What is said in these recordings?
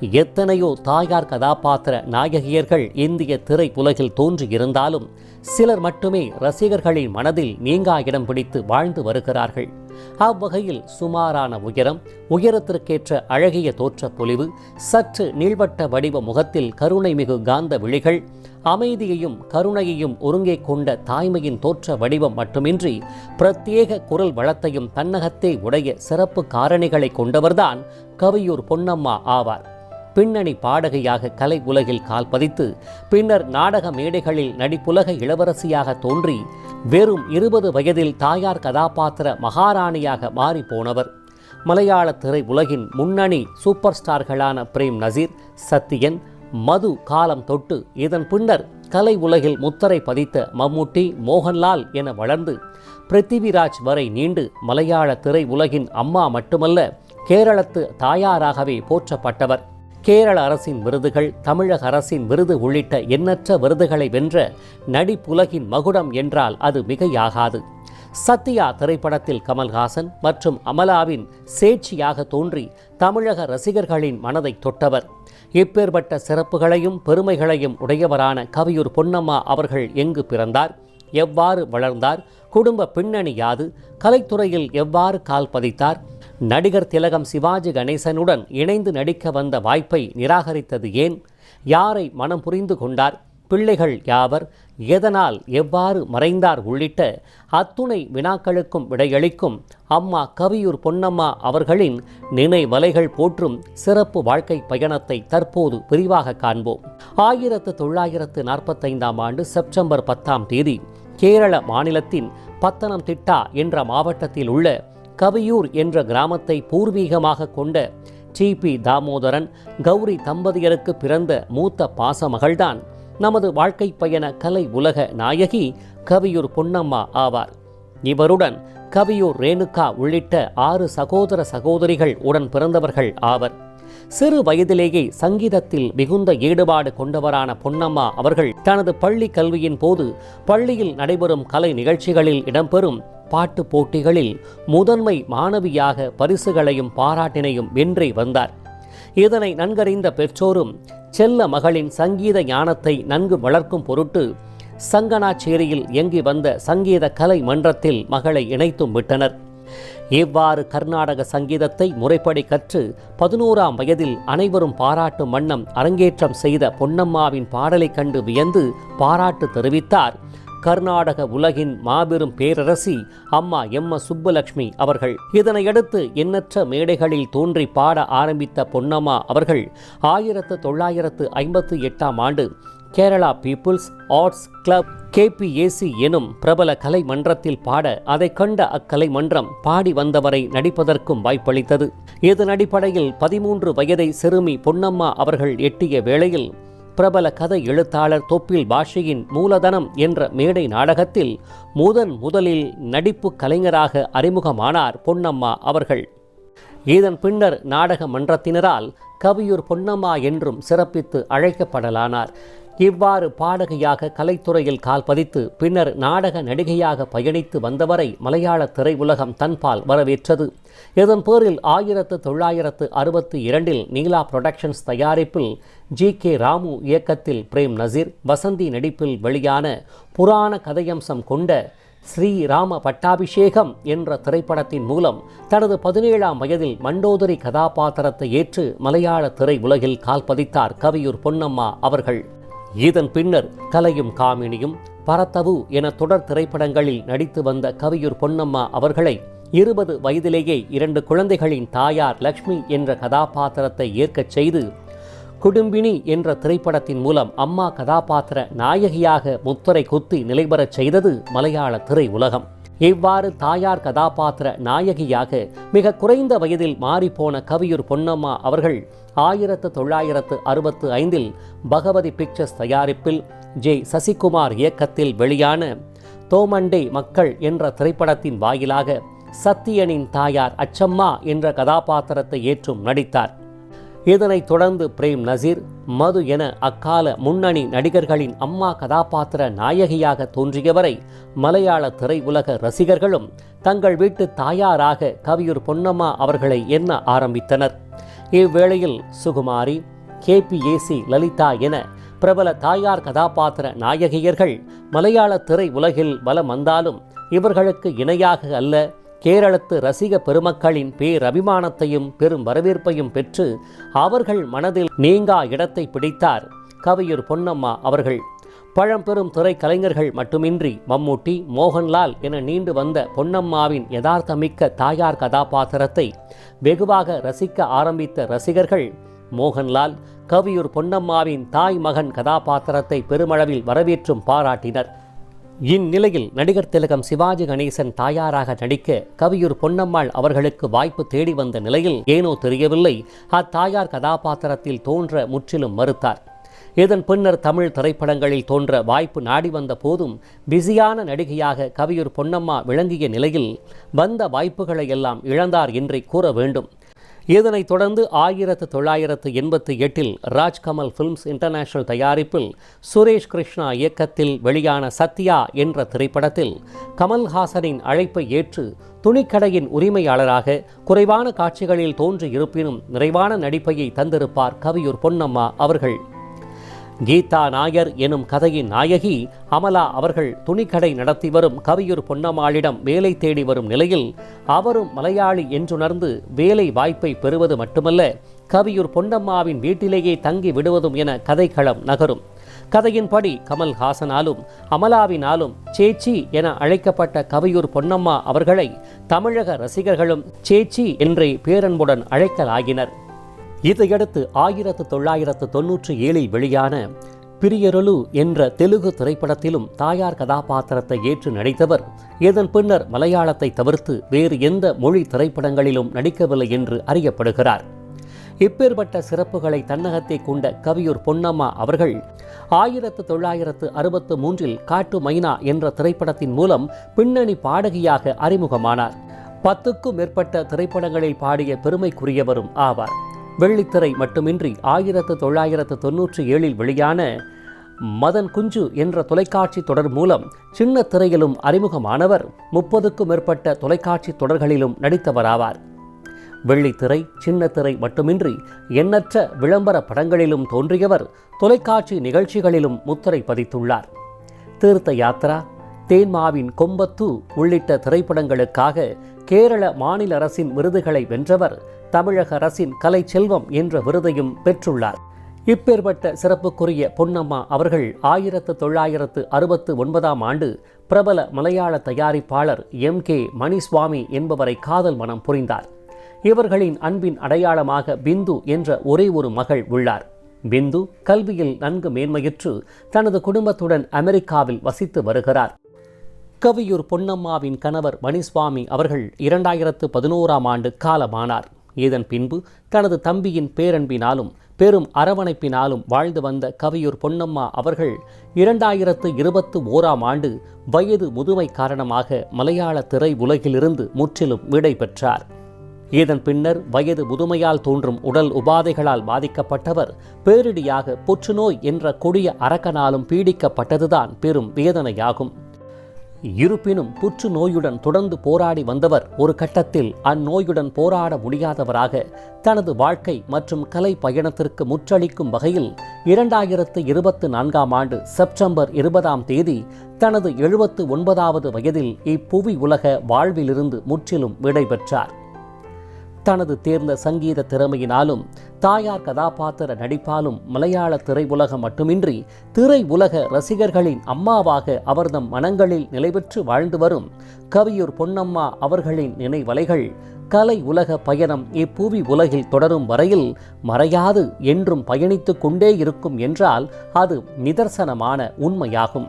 எத்தனையோ தாயார் கதாபாத்திர நாயகியர்கள் இந்திய திரையுலகில் தோன்றியிருந்தாலும் சிலர் மட்டுமே ரசிகர்களின் மனதில் நீங்கா இடம் பிடித்து வாழ்ந்து வருகிறார்கள். அவ்வகையில் சுமாரான உயரம் உயரத்திற்கேற்ற அழகிய தோற்ற பொலிவு சற்று நீள்வட்ட வடிவ முகத்தில் கருணை மிகு காந்த விழிகள் அமைதியையும் கருணையையும் ஒருங்கே கொண்ட தாய்மையின் தோற்ற வடிவம் மட்டுமின்றி பிரத்யேக குரல் வளத்தையும் தன்னகத்தே உடைய சிறப்பு காரணிகளை கொண்டவர்தான் கவியூர் பொன்னம்மா ஆவார். பின்னணி பாடகையாக கலை உலகில் கால் பதித்து பின்னர் நாடக மேடைகளில் நடிப்புலக இளவரசியாக தோன்றி வெறும் இருபது வயதில் தாயார் கதாபாத்திர மகாராணியாக மாறி போனவர். மலையாள திரை உலகின் முன்னணி சூப்பர் ஸ்டார்களான பிரேம் நசீர் சத்யன் மது காலம் தொட்டு இதன் பின்னர் கலை உலகில் முத்தரை பதித்த மம்முட்டி மோகன்லால் என வளர்ந்து பிருத்திவிராஜ் வரை நீண்டு மலையாள திரை உலகின் அம்மா மட்டுமல்ல கேரளத்து தாயாராகவே போற்றப்பட்டவர். கேரள அரசின் விருதுகள் தமிழக அரசின் விருது உள்ளிட்ட எண்ணற்ற விருதுகளை வென்ற நடிப்புலகின் மகுடம் என்றால் அது மிகையாகாது. சத்யா திரைப்படத்தில் கமல்ஹாசன் மற்றும் அமலாவின் சேட்சியாக தோன்றி தமிழக ரசிகர்களின் மனதை தொட்டவர். இப்பேற்பட்ட சிறப்புகளையும் பெருமைகளையும் உடையவரான கவியூர் பொன்னம்மா அவர்கள் எங்கு பிறந்தார்? எவ்வாறு வளர்ந்தார்? குடும்ப பின்னணி யாது? கலைத்துறையில் எவ்வாறு கால் பதித்தார் நடிகர் திலகம் சிவாஜி கணேசனுடன் இணைந்து நடிக்க வந்த வாய்ப்பை நிராகரித்தது ஏன்? யாரை மனம் புரிந்து கொண்டார்? பிள்ளைகள் யாவர்? எதனால் எவ்வாறு மறைந்தார் உள்ளிட்ட அத்துணை வினாக்களுக்கும் விடையளிக்கும் அம்மா கவியூர் பொன்னம்மா அவர்களின் நினைவலைகள் போற்றும் சிறப்பு வாழ்க்கை பயணத்தை தற்போது விரிவாக காண்போம். ஆயிரத்து தொள்ளாயிரத்து நாற்பத்தைந்தாம் ஆண்டு செப்டம்பர் பத்தாம் தேதி கேரள மாநிலத்தின் பத்தனம்திட்டா என்ற மாவட்டத்தில் உள்ள கவியூர் என்ற கிராமத்தை பூர்வீகமாக கொண்ட டி. பி. தாமோதரன் கௌரி தம்பதியருக்கு பிறந்த மூத்த பாசமகள்தான். நமது வாழ்க்கை பயண கலை உலக நாயகி கவியூர் பொன்னம்மா ஆவார். இவருடன் கவியூர் ரேணுகா உள்ளிட்ட ஆறு சகோதர சகோதரிகள் உடன் பிறந்தவர்கள் ஆவர். சிறு வயதிலேயே சங்கீதத்தில் மிகுந்த ஈடுபாடு கொண்டவரான பொன்னம்மா அவர்கள் தனது பள்ளி கல்வியின் போது பள்ளியில் நடைபெறும் கலை நிகழ்ச்சிகளில் இடம்பெறும் பாட்டு போட்டிகளில் முதன்மை மாணவியாக பரிசுகளையும் பாராட்டினையும் வென்றே வந்தார். இதனை நன்கறிந்த பெற்றோரும் செல்ல மகளின் சங்கீத ஞானத்தை நன்கு வளர்க்கும் பொருட்டு சங்கனாச்சேரியில் இயங்கி வந்த சங்கீத கலை மன்றத்தில் மகளை இணைத்தும் விட்டனர். இவ்வாறு கர்நாடக சங்கீதத்தை முறைப்படி கற்று பதினோராம் வயதில் அனைவரும் பாராட்டும் வண்ணம் அரங்கேற்றம் செய்த பொன்னம்மாவின் பாடலைக் கண்டு வியந்து பாராட்டு தெரிவித்தார். கர்நாடக உலகின் மாபெரும் பேரரசி அம்மா எம் எஸ் சுப்புலட்சுமி அவர்கள். இதனையடுத்து எண்ணற்ற மேடைகளில் தோன்றி பாட ஆரம்பித்த பொன்னம்மா அவர்கள் ஆயிரத்து தொள்ளாயிரத்து ஐம்பத்து எட்டாம் ஆண்டு Kerala people's arts club KPAC எனும் பிரபல கலை மன்றத்தில் பாட அதை கண்ட அக்கலை மன்றம் பாடி வந்தவரை நடிப்பதற்கும் வாய்ப்பளித்தது. இதன் அடிப்படையில் பதிமூன்று வயதை சிறுமி பொன்னம்மா அவர்கள் எட்டிய வேளையில் பிரபல கதை எழுத்தாளர் தொப்பில் பாஷையின் மூலதனம் என்ற மேடை நாடகத்தில் முதன் முதலில் நடிப்பு கலைஞராக அறிமுகமானார் பொன்னம்மா அவர்கள். இதன் பின்னர் நாடக மன்றத்தினரால் கவியூர் பொன்னம்மா என்றும் சிறப்பித்து அழைக்கப்படலானார். இவ்வாறு பாடகையாக கலைத்துறையில் கால் பதித்து பின்னர் நாடக நடிகையாக பயணித்து வந்தவரை மலையாள திரையுலகம் தன்பால் வரவேற்றது. இதன் பேரில் ஆயிரத்து தொள்ளாயிரத்து அறுபத்தி இரண்டில் நீலா புரொடக்ஷன்ஸ் தயாரிப்பில் ஜி கே ராமு இயக்கத்தில் பிரேம் நசீர் வசந்தி நடிப்பில் வெளியான புராண கதையம்சம் கொண்ட ஸ்ரீராம பட்டாபிஷேகம் என்ற திரைப்படத்தின் மூலம் தனது பதினேழாம் வயதில் மண்டோதரி கதாபாத்திரத்தை ஏற்று மலையாள திரை உலகில் கால்பதித்தார் கவியூர் பொன்னம்மா அவர்கள். இதன் பின்னர் கலையும் காமினியும் பரத்தவு என தொடர் திரைப்படங்களில் நடித்து வந்த கவியூர் பொன்னம்மா அவர்களை இருபது வயதிலேயே இரண்டு குழந்தைகளின் தாயார் லக்ஷ்மி என்ற கதாபாத்திரத்தை ஏற்கச் செய்து குடும்பினி என்ற திரைப்படத்தின் மூலம் அம்மா கதாபாத்திர நாயகியாக முத்திரை குத்தி நிலைபெறச் செய்தது மலையாள திரை உலகம் இவ்வாறு தாயார் கதாபாத்திர நாயகியாக மிக குறைந்த வயதில் மாறிப்போன கவியூர் பொன்னம்மா அவர்கள் ஆயிரத்து தொள்ளாயிரத்து அறுபத்து ஐந்தில் பகவதி பிக்சர்ஸ் தயாரிப்பில் ஜே. சசிகுமார் இயக்கத்தில் வெளியான தோமண்டே மக்கள் என்ற திரைப்படத்தின் வாயிலாக சத்தியனின் தாயார் அச்சம்மா என்ற கதாபாத்திரத்தை ஏற்றும் நடித்தார். இதனைத் தொடர்ந்து பிரேம் நசீர் மது என அக்கால முன்னணி நடிகர்களின் அம்மா கதாபாத்திர நாயகியாக தோன்றியவரை மலையாள திரையுலக ரசிகர்களும் தங்கள் வீட்டு தாயாராக கவியூர் பொன்னம்மா அவர்களை எண்ண ஆரம்பித்தனர். இவ்வேளையில் சுகுமாரி கேபிஏசி லலிதா என பிரபல தாயார் கதாபாத்திர நாயகியர்கள் மலையாள திரை உலகில் பலம் வந்தாலும் இவர்களுக்கு இணையாக அல்ல கேரளத்து ரசிக பெருமக்களின் பேரபிமானத்தையும் பெரும் வரவேற்பையும் பெற்று அவர்கள் மனதில் நீங்கா இடத்தை பிடித்தார். கவியூர் பொன்னம்மா அவர்கள் பழம்பெரும் திரைக்கலைஞர்கள் மட்டுமின்றி மம்மூட்டி மோகன்லால் என நீண்டு வந்த பொன்னம்மாவின் யதார்த்தமிக்க தாயார் கதாபாத்திரத்தை வெகுவாக ரசிக்க ஆரம்பித்த ரசிகர்கள் மோகன்லால் கவியூர் பொன்னம்மாவின் தாய் மகன் கதாபாத்திரத்தை பெருமளவில் வரவேற்றும் பாராட்டினர். இந்நிலையில் நடிகர் திலகம் சிவாஜி கணேசன் தாயாராக நடிக்க கவியூர் பொன்னம்மாள் அவர்களுக்கு வாய்ப்பு தேடி வந்த நிலையில் ஏனோ தெரியவில்லை. அத்தாயார் கதாபாத்திரத்தில் தோன்ற முற்றிலும் மறுத்தார். இதன் பின்னர் தமிழ் திரைப்படங்களில் தோன்ற வாய்ப்பு நாடி வந்த போதும் பிஸியான நடிகையாக கவியூர் பொன்னம்மா விளங்கிய நிலையில் வந்த வாய்ப்புகளை எல்லாம் இழந்தார் என்றே கூற வேண்டும். இதனைத் தொடர்ந்து ஆயிரத்து தொள்ளாயிரத்து எண்பத்தி எட்டில் ராஜ்கமல் ஃபிலிம்ஸ் இன்டர்நேஷனல் தயாரிப்பில் சுரேஷ் கிருஷ்ணா இயக்கத்தில் வெளியான சத்யா என்ற திரைப்படத்தில் கமல்ஹாசனின் அழைப்பை ஏற்று துணிக்கடையின் உரிமையாளராக குறைவான காட்சிகளில் தோன்றி இருப்பினும் நிறைவான நடிப்பையை தந்திருப்பார் கவியூர் பொன்னம்மா அவர்கள். கீதா நாயர் எனும் கதையின் நாயகி அமலா அவர்கள் துணிக்கடை நடத்தி வரும் கவியூர் பொன்னம்மாளிடம் வேலை தேடி வரும் நிலையில் அவரும் மலையாளி என்றுணர்ந்து வேலை வாய்ப்பை பெறுவது மட்டுமல்ல கவியூர் பொன்னம்மாவின் வீட்டிலேயே தங்கி விடுவதும் என கதைக்களம் நகரும். கதையின்படி கமல்ஹாசனாலும் அமலாவினாலும் சேச்சி என அழைக்கப்பட்ட கவியூர் பொன்னம்மா அவர்களை தமிழக ரசிகர்களும் சேச்சி என்றே பேரன்புடன் அழைக்கலாகினர் இதையடுத்து ஆயிரத்து தொள்ளாயிரத்து தொன்னூற்றி ஏழில் வெளியான பிரியரொலு என்ற தெலுங்கு திரைப்படத்திலும் தாயார் கதாபாத்திரத்தை ஏற்று நடித்தவர். இதன் பின்னர் மலையாளத்தை தவிர்த்து வேறு எந்த மொழி திரைப்படங்களிலும் நடிக்கவில்லை என்று அறியப்படுகிறார். இப்பேற்பட்ட சிறப்புகளை தன்னகத்தை கொண்ட கவியூர் பொன்னம்மா அவர்கள் ஆயிரத்து தொள்ளாயிரத்து அறுபத்து மூன்றில் காட்டு மைனா என்ற திரைப்படத்தின் மூலம் பின்னணி பாடகியாக அறிமுகமானார். பத்துக்கும் மேற்பட்ட திரைப்படங்களில் பாடிய பெருமைக்குரியவரும் ஆவார். வெள்ளித்திரை மட்டுமின்றி ஆயிரத்து தொள்ளாயிரத்து தொன்னூற்றி ஏழில் வெளியான மதன் குஞ்சு என்ற தொலைக்காட்சி தொடர் மூலம் சின்ன திரையிலும் அறிமுகமானவர் முப்பதுக்கும் மேற்பட்ட தொலைக்காட்சி தொடர்களிலும் நடித்தவராவார். வெள்ளித்திரை சின்ன திரை மட்டுமின்றி எண்ணற்ற விளம்பர படங்களிலும் தோன்றியவர் தொலைக்காட்சி நிகழ்ச்சிகளிலும் முத்திரை பதித்துள்ளார். தீர்த்த யாத்ரா தேன்மாவின் கொம்பத்து உள்ளிட்ட திரைப்படங்களுக்காக கேரள மாநில அரசின் விருதுகளை வென்றவர் தமிழக அரசின் கலை செல்வம் என்ற விருதையும் பெற்றுள்ளார். இப்பேற்பட்ட சிறப்புக்குரிய பொன்னம்மா அவர்கள் ஆயிரத்து தொள்ளாயிரத்து அறுபத்து ஒன்பதாம் ஆண்டு பிரபல மலையாள தயாரிப்பாளர் எம். கே. மணிசுவாமி என்பவரை காதல் மனம் புரிந்தார். இவர்களின் அன்பின் அடையாளமாக பிந்து என்ற ஒரே ஒரு மகள் உள்ளார். பிந்து கல்வியில் நன்கு மேன்மையுற்று தனது குடும்பத்துடன் அமெரிக்காவில் வசித்து வருகிறார். கவியூர் பொன்னம்மாவின் கணவர் மணிசுவாமி அவர்கள் இரண்டாயிரத்து பதினோராம் ஆண்டு காலமானார். இதன் பின்பு தனது தம்பியின் பேரன்பினாலும் பெரும் அரவணைப்பினாலும் வாழ்ந்து வந்த கவியூர் பொன்னம்மா அவர்கள் இரண்டாயிரத்து இருபத்து ஓராம் ஆண்டு வயது முதுமை காரணமாக மலையாள திரை உலகிலிருந்து முற்றிலும் விடை பெற்றார். இதன் பின்னர் வயது முதுமையால் தோன்றும் உடல் உபாதைகளால் பாதிக்கப்பட்டவர் பேரிடியாக புற்றுநோய் என்ற கொடிய அரக்கனாலும் பீடிக்கப்பட்டதுதான் பெரும் வேதனையாகும். இருப்பினும் புற்றுநோயுடன் தொடர்ந்து போராடி வந்தவர் ஒரு கட்டத்தில் அந்நோயுடன் போராட முடியாதவராக தனது வாழ்க்கை மற்றும் கலை பயணத்திற்கு முற்றளிக்கும் வகையில் இரண்டாயிரத்து இருபத்து நான்காம் ஆண்டு செப்டம்பர் இருபதாம் தேதி தனது எழுபத்து ஒன்பதாவது வயதில் இப்புவி உலக வாழ்விலிருந்து முற்றிலும் விடைபெற்றார். தனது தேர்ந்த சங்கீத திறமையினாலும் தாயார் கதாபாத்திர நடிப்பாலும் மலையாள திரையுலகம் மட்டுமின்றி திரை உலக ரசிகர்களின் அம்மாவாக அவர்தம் மனங்களில் நிலைபெற்று வாழ்ந்து வரும் கவியூர் பொன்னம்மா அவர்களின் நினைவலைகள் கலை உலக பயணம் இப்புவி உலகில் தொடரும் வரையில் மறையாது என்றும் பயணித்து கொண்டே இருக்கும் என்றால் அது நிதர்சனமான உண்மையாகும்.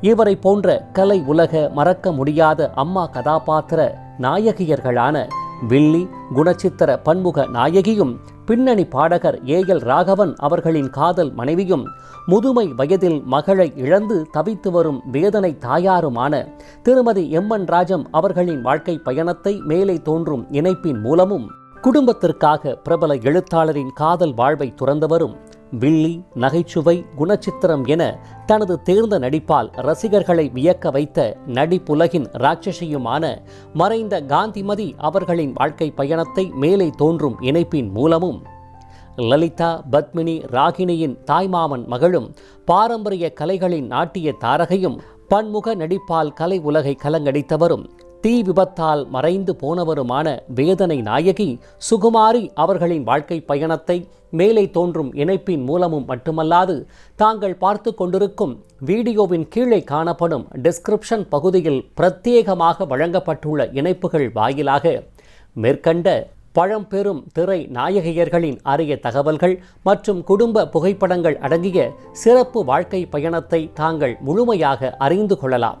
இவரை போன்ற கலை உலக மறக்க முடியாத அம்மா கதாபாத்திர நாயகியர்களான வில்லி குணச்சித்திர பன்முக நாயகியும் பின்னணி பாடகர் ஏ எல் ராகவன் அவர்களின் காதல் மனைவியும் முதுமை வயதில் மகளை இழந்து தவித்து வரும் வேதனை தாயாருமான திருமதி எம் என் ராஜம் அவர்களின் வாழ்க்கை பயணத்தை மேலே தோன்றும் இணைப்பின் மூலமும் குடும்பத்திற்காக பிரபல எழுத்தாளரின் காதல் வாழ்வை துறந்தவரும் வில்லி நகைச்சுவை குணச்சித்திரம் என தனது தேர்ந்த நடிப்பால் ரசிகர்களை வியக்க வைத்த நடிப்புலகின் ராட்சசியுமான மறைந்த காந்திமதி அவர்களின் வாழ்க்கை பயணத்தை மேலே தோன்றும் இணைப்பின் மூலமும். லலிதா பத்மினி ராகினியின் தாய்மாமன் மகளும் பாரம்பரிய கலைகளின் நாட்டிய தாரகையும் பன்முக நடிப்பால் கலை உலகை கலங்கடித்தவரும் தீ விபத்தால் மறைந்து போனவருமான வேதனை நாயகி சுகுமாரி அவர்களின் வாழ்க்கை பயணத்தை மேலே தோன்றும் இணைப்பின் மூலமும் மட்டுமல்லாது தாங்கள் பார்த்து கொண்டிருக்கும் வீடியோவின் கீழே காணப்படும் டிஸ்கிரிப்ஷன் பகுதியில் பிரத்யேகமாக வழங்கப்பட்டுள்ள இணைப்புகள் வாயிலாக மேற்கண்ட பழம்பெரும் திரை நாயகியர்களின் அரிய தகவல்கள் மற்றும் குடும்ப புகைப்படங்கள் அடங்கிய சிறப்பு வாழ்க்கை பயணத்தை தாங்கள் முழுமையாக அறிந்து கொள்ளலாம்.